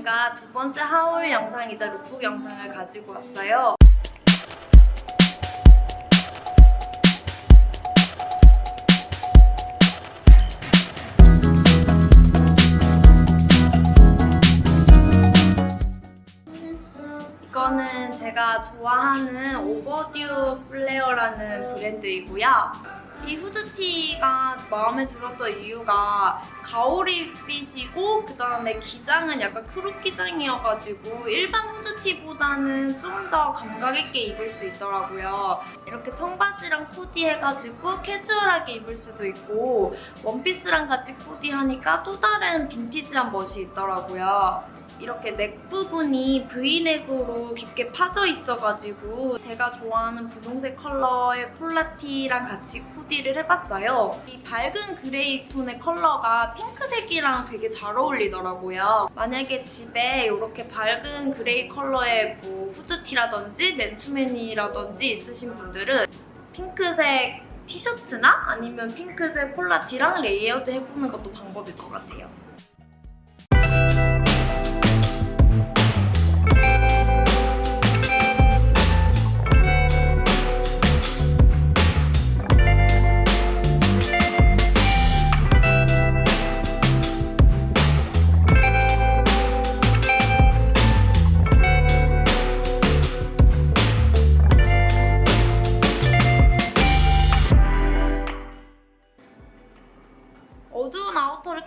리뷰 영상이자 룩북 영상을 가지고 왔어요. 이거는 제가 좋아하는 오버듀 플레어라는 브랜드이고요. 이 후드티가 마음에 들었던 이유가 가오리빛이고 그 다음에 기장은 약간 크롭 기장이어가지고 일반 후드티보다는 좀 더 감각 있게 입을 수 있더라고요. 이렇게 청바지랑 코디 해가지고 캐주얼하게 입을 수도 있고 원피스랑 같이 코디하니까 또 다른 빈티지한 멋이 있더라고요. 이렇게 넥 부분이 V넥으로 깊게 파져 있어가지고 제가 좋아하는 분홍색 컬러의 폴라티랑 같이 코디 를 해봤어요. 이 밝은 그레이 톤의 컬러가 핑크색이랑 되게 잘 어울리더라고요. 만약에 집에 이렇게 밝은 그레이 컬러의 뭐 후드티라든지 맨투맨이라든지 있으신 분들은 핑크색 티셔츠나 아니면 핑크색 폴라티랑 레이어드 해보는 것도 방법일 것 같아요.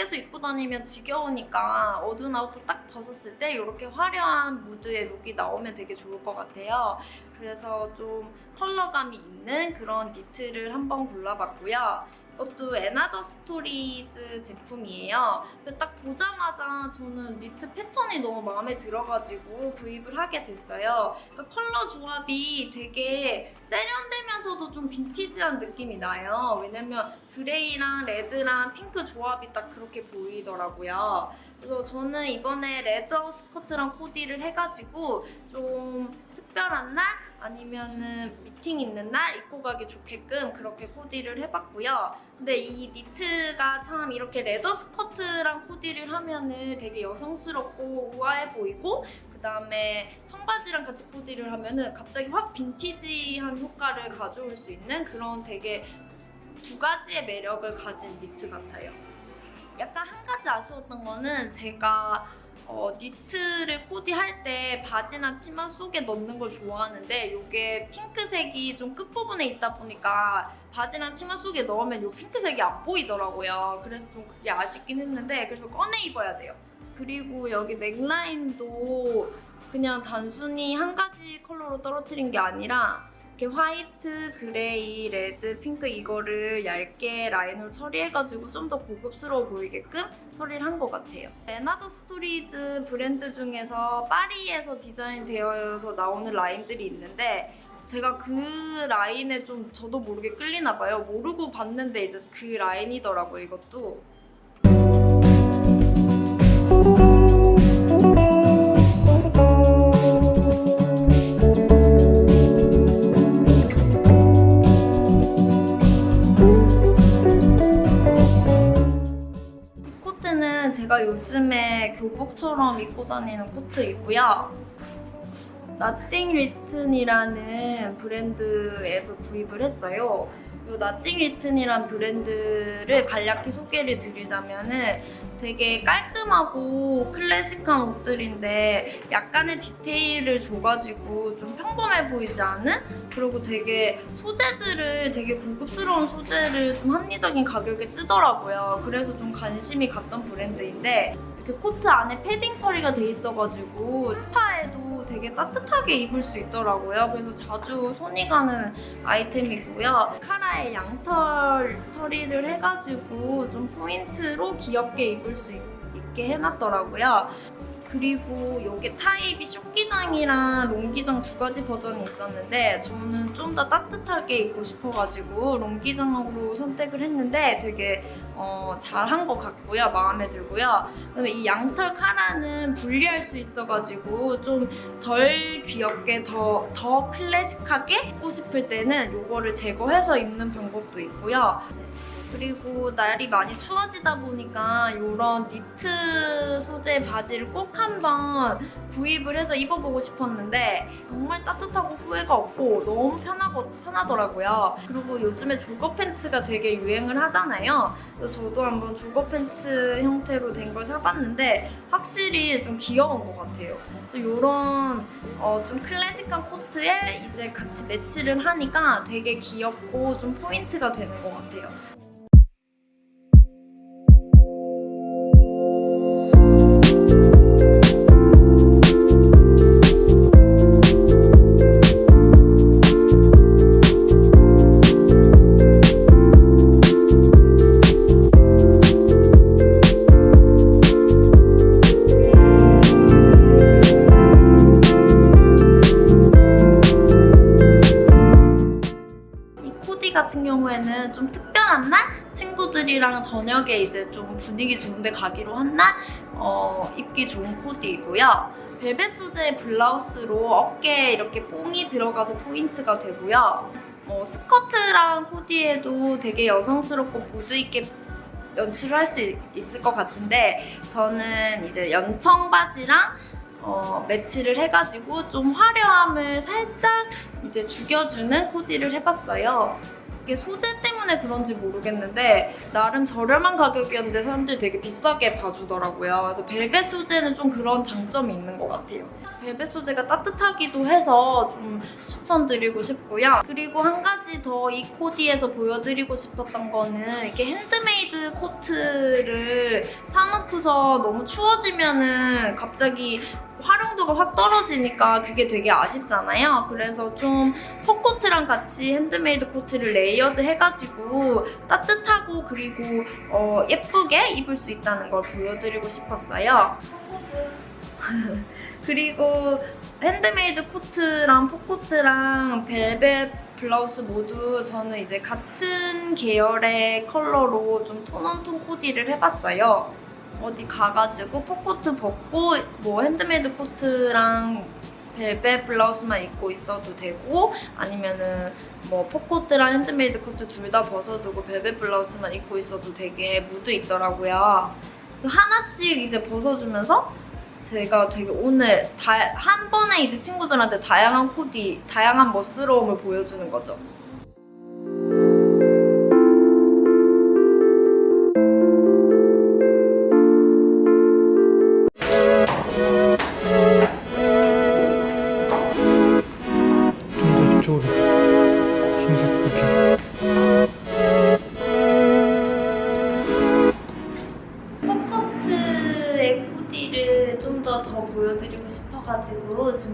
계속 입고 다니면 지겨우니까 어두운 아우터 딱 벗었을 때 이렇게 화려한 무드의 룩이 나오면 되게 좋을 것 같아요. 그래서 좀 컬러감이 있는 그런 니트를 한번 골라봤고요. 이것도 에나더 스토리즈 제품이에요. 딱 보자마자 저는 니트 패턴이 너무 마음에 들어가지고 구입을 하게 됐어요. 그러니까 컬러 조합이 되게 세련되면서도 좀 빈티지한 느낌이 나요. 왜냐면 그레이랑 레드랑 핑크 조합이 딱 그렇게 보이더라고요. 그래서 저는 이번에 레더 스커트랑 코디를 해가지고 좀 특별한 날 아니면은 미팅 있는 날 입고 가기 좋게끔 그렇게 코디를 해봤고요. 근데 이 니트가 참 이렇게 레더 스커트랑 코디를 하면은 되게 여성스럽고 우아해 보이고 그 다음에 청바지랑 같이 코디를 하면은 갑자기 확 빈티지한 효과를 가져올 수 있는 그런 되게 두 가지의 매력을 가진 니트 같아요. 약간 한 가지 아쉬웠던 거는 제가 어, 니트를 코디할 때 바지나 치마 속에 넣는 걸 좋아하는데 이게 핑크색이 좀 끝부분에 있다 보니까 바지랑 치마 속에 넣으면 이 핑크색이 안 보이더라고요. 그래서 좀 그게 아쉽긴 했는데 그래서 꺼내 입어야 돼요. 그리고 여기 넥라인도 그냥 단순히 한 가지 컬러로 떨어뜨린 게 아니라 이렇게 화이트, 그레이, 레드, 핑크 이거를 얇게 라인으로 처리해가지고 좀 더 고급스러워 보이게끔 처리를 한 것 같아요. 에나더 스토리즈 브랜드 중에서 파리에서 디자인되어서 나오는 라인들이 있는데 제가 그 라인에 좀 저도 모르게 끌리나 봐요. 모르고 봤는데 이제 그 라인이더라고요, 이것도. 제가 요즘에 교복처럼 입고 다니는 코트이고요. 나띵 리튼이라는 브랜드에서 구입을 했어요. 이 나띵 리튼이란 브랜드를 간략히 소개를 드리자면은 되게 깔끔하고 클래식한 옷들인데 약간의 디테일을 줘가지고 좀 평범해 보이지 않은 그리고 되게 소재들을 되게 고급스러운 소재를 좀 합리적인 가격에 쓰더라고요. 그래서 좀 관심이 갔던 브랜드인데 이렇게 코트 안에 패딩 처리가 돼 있어가지고 스파에도 되게 따뜻하게 입을 수 있더라고요. 그래서 자주 손이 가는 아이템이고요. 카라에 양털 처리를 해가지고 좀 포인트로 귀엽게 입을 수 있, 있게 해놨더라고요. 그리고 이게 타입이 숏기장이랑 롱기장 두 가지 버전이 있었는데 저는 좀 더 따뜻하게 입고 싶어가지고 롱기장으로 선택을 했는데 되게 어, 잘한 것 같고요. 마음에 들고요. 그다음에 이 양털 카라는 분리할 수 있어가지고 좀 덜 귀엽게 더, 더 클래식하게 입고 싶을 때는 이거를 제거해서 입는 방법도 있고요. 그리고 날이 많이 추워지다 보니까 이런 니트 소재 바지를 꼭 한번 구입을 해서 입어보고 싶었는데 정말 따뜻하고 후회가 없고 너무 편하고 편하더라고요. 그리고 요즘에 조거 팬츠가 되게 유행을 하잖아요. 그래서 저도 한번 조거 팬츠 형태로 된 걸 사봤는데 확실히 좀 귀여운 것 같아요. 이런 어, 좀 클래식한 코트에 이제 같이 매치를 하니까 되게 귀엽고 좀 포인트가 되는 것 같아요. 친구들이랑 저녁에 이제 좀 분위기 좋은데 가기로 한 날 어, 입기 좋은 코디이고요. 벨벳 소재의 블라우스로 어깨에 이렇게 뽕이 들어가서 포인트가 되고요. 어, 스커트랑 코디에도 되게 여성스럽고 보드 있게 연출을 할수 있을 것 같은데 저는 이제 연청 바지랑 어, 매치를 해가지고 좀 화려함을 살짝 이제 죽여주는 코디를 해봤어요. 이게 소재 때문에 그런지 모르겠는데 나름 저렴한 가격이었는데 사람들이 되게 비싸게 봐주더라고요. 그래서 벨벳 소재는 좀 그런 장점이 있는 것 같아요. 벨벳 소재가 따뜻하기도 해서 좀 추천드리고 싶고요. 그리고 한 가지 더 이 코디에서 보여드리고 싶었던 거는 이렇게 핸드메이드 코트를 사놓고서 너무 추워지면은 갑자기 활용도가 확 떨어지니까 그게 되게 아쉽잖아요. 그래서 좀 퍽코트랑 같이 핸드메이드 코트를 레이어드 해가지고 따뜻하고 그리고 어, 예쁘게 입을 수 있다는 걸 보여드리고 싶었어요. 그리고 핸드메이드 코트랑 퍽코트랑 벨벳 블라우스 모두 저는 이제 같은 계열의 컬러로 좀 톤온톤 코디를 해봤어요. 어디 가가지고 퍽코트 벗고 뭐 핸드메이드 코트랑 벨벳 블라우스만 입고 있어도 되고 아니면은 뭐 퍽코트랑 핸드메이드 코트 둘 다 벗어두고 벨벳 블라우스만 입고 있어도 되게 무드 있더라고요. 하나씩 이제 벗어주면서 제가 되게 오늘 다, 한 번에 이제 친구들한테 다양한 코디, 다양한 멋스러움을 보여주는 거죠.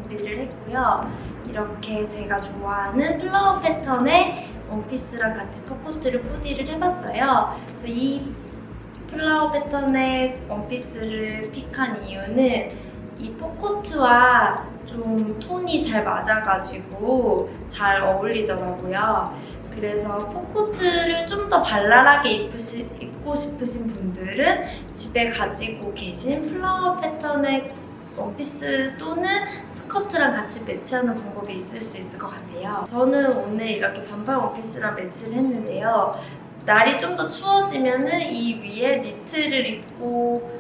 준비를 했고요. 이렇게 제가 좋아하는 플라워 패턴의 원피스랑 같이 팝커트를 코디를 해봤어요. 그래서 이 플라워 패턴의 원피스를 픽한 이유는 이 포코트와 좀 톤이 잘 맞아가지고 잘 어울리더라고요. 그래서 포코트를 좀 더 발랄하게 입으시, 입고 싶으신 분들은 집에 가지고 계신 플라워 패턴의 원피스 또는 스커트랑 같이 매치하는 방법이 있을 수 있을 것 같아요. 저는 오늘 이렇게 반팔 원피스랑 매치를 했는데요. 날이 좀 더 추워지면은 이 위에 니트를 입고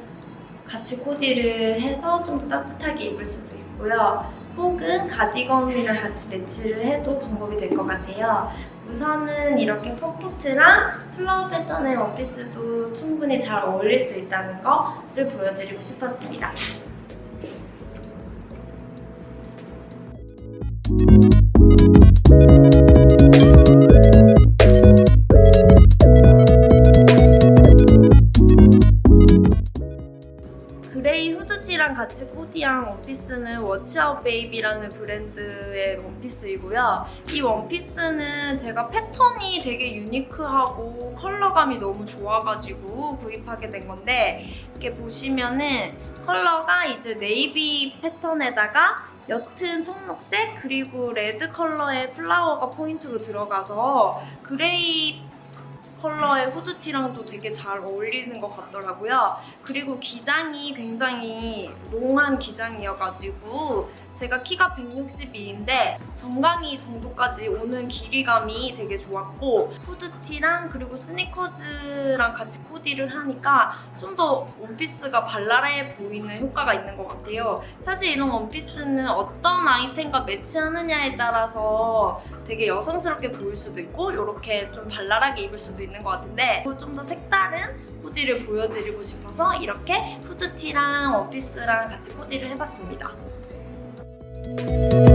같이 코디를 해서 좀 더 따뜻하게 입을 수도 있고요. 혹은 가디건이랑 같이 매치를 해도 방법이 될 것 같아요. 우선은 이렇게 포코트랑 플라워 패턴의 원피스도 충분히 잘 어울릴 수 있다는 거를 보여드리고 싶었습니다. 그레이 후드티랑 같이 코디한 원피스는 워치아웃 베이비라는 브랜드의 원피스이고요. 이 원피스는 제가 패턴이 되게 유니크하고 컬러감이 너무 좋아가지고 구입하게 된 건데 이렇게 보시면은 컬러가 이제 네이비 패턴에다가 옅은 청록색 그리고 레드 컬러의 플라워가 포인트로 들어가서 그레이 컬러의 후드티랑도 되게 잘 어울리는 것 같더라고요. 그리고 기장이 굉장히 롱한 기장이어가지고 제가 키가 162인데 정강이 정도까지 오는 길이감이 되게 좋았고 후드티랑 그리고 스니커즈랑 같이 코디를 하니까 좀 더 원피스가 발랄해 보이는 효과가 있는 것 같아요. 사실 이런 원피스는 어떤 아이템과 매치하느냐에 따라서 되게 여성스럽게 보일 수도 있고 이렇게 좀 발랄하게 입을 수도 있는 것 같은데 좀 더 색다른 코디를 보여드리고 싶어서 이렇게 후드티랑 원피스랑 같이 코디를 해봤습니다. Música